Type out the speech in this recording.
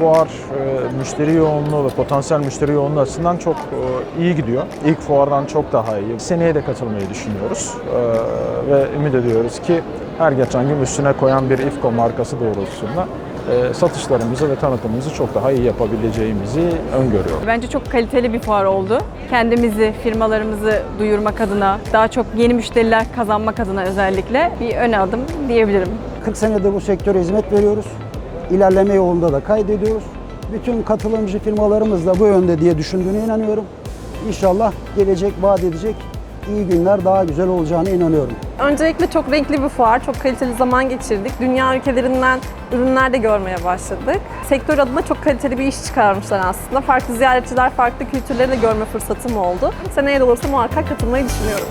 fuar e, müşteri yoğunluğu ve potansiyel müşteri yoğunluğu açısından çok e, iyi gidiyor. İlk fuardan çok daha iyi. Seneye de katılmayı düşünüyoruz E, ve ümit ediyoruz ki her geçen gün üstüne koyan bir IFCO markası doğrultusunda e, satışlarımızı ve tanıtımımızı çok daha iyi yapabileceğimizi öngörüyorum. Bence çok kaliteli bir fuar oldu. Kendimizi, firmalarımızı duyurmak adına, daha çok yeni müşteriler kazanmak adına özellikle bir ön adım diyebilirim. 40 senedir bu sektöre hizmet veriyoruz. İlerleme yolunda da kaydediyoruz. Bütün katılımcı firmalarımız da bu yönde diye düşündüğüne inanıyorum. İnşallah gelecek vaat edecek iyi günler daha güzel olacağına inanıyorum. Öncelikle çok renkli bir fuar, çok kaliteli zaman geçirdik. Dünya ülkelerinden ürünler de görmeye başladık. Sektör adına çok kaliteli bir iş çıkarmışlar aslında. Farklı ziyaretçiler, farklı kültürleri de görme fırsatım oldu. Seneye de olursa muhakkak katılmayı düşünüyorum.